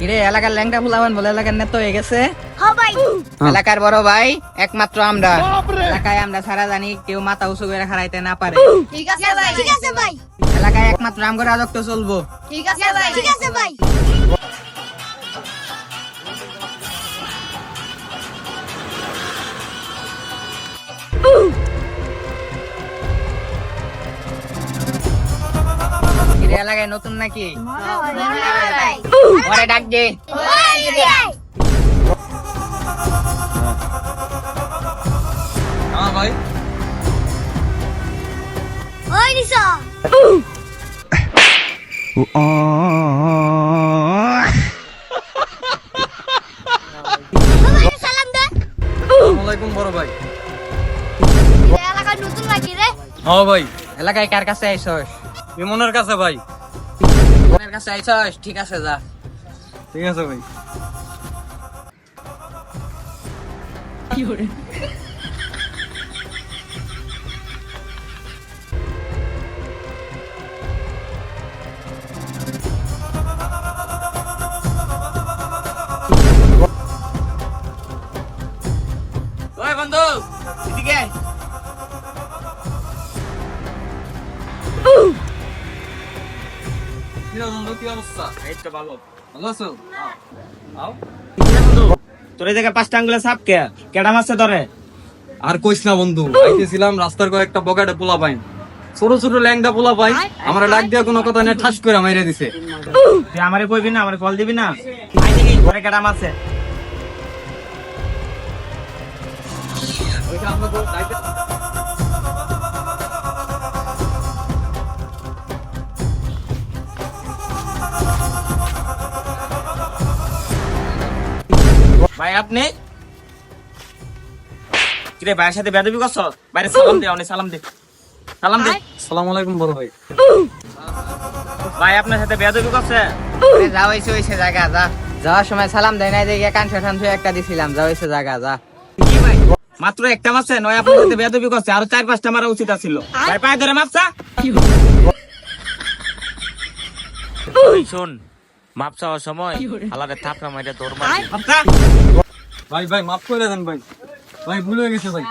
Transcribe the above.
কিরে এলাকার ল্যাংটা ফুলাবান বলে এলাকার নেতা হয়ে গেছে? এলাকার বড় ভাই একমাত্র আমরা। এলাকায় আমরা সারা জানি কেউ মাথা উঁচু করে খারাইতে না পারে। ঠিক আছে ভাই। ঠিক আছে ভাই। এলাকায় একমাত্র আমগো রাজত্ব চলবো। ঠিক আছে ভাই। ঠিক আছে ভাই। কিরে এলাকায় নতুন নাকি? ভাই পরে ডাক দে। ভাই। হ্যাঁ ভাই ওই নিসা বাবা সালাম দে। আসসালামু আলাইকুম বড় ভাই। এই নতুন নাকি রে? হ্যাঁ ভাই। এলাকায় কার কাছে আইসস? ইমনের কাছে ভাই। কার কাছে আইসস ঠিক আছে যা। ঠিক আছে ভাই। ওই বন্ধু এদিকে বন্ধু কি অবস্থা? এই তো ভালো ভালো আছো? আও। তোর এই জায়গায় পাঁচটা আঙ্গুলে সাপ কে? কেডা মারছে তোরে? আর কইস না বন্ধু আইতেছিলাম রাস্তার কয়েকটা বকেটে পোলা পাইন। ছোট ছোট ল্যাংটা পোলা পাই আমার ডাক দিয়া কোনো কথা নেই ঠাস করে মাইরে দিছে। তুই আমারে কইবি না আমারে কল দিবি না? আই দেখি ঘরে কেডা ভাই আপনি? কিরে ভাইয়ের সাথে বেদবি করছ? বাইরে সালাম দে অনেক সালাম দে। সালাম দে। আসসালামু আলাইকুম বড় ভাই। ভাই আপনার সাথে বেদবি করছে? যা হইছে হইছে জায়গা যা। যাওয়ার সময় সালাম দেয় নাই দেখে কান একটা দিছিলাম। যা হইছে জায়গা যা। কি ভাই মাত্র একটা মারছে নয় আপনার সাথে বেদবি করছে। আরও চার পাঁচটা মারা উচিত ছিল ভাই পায়ে ধরে মাপসা শোন মাপ চাওয়ার সময় আলাদা থাপড়া মাইরা তোর মারবি। মাপসা ভাই ভাই মাফ করে দেন ভাই। ভাই ভুল হয়ে গেছে ভাই।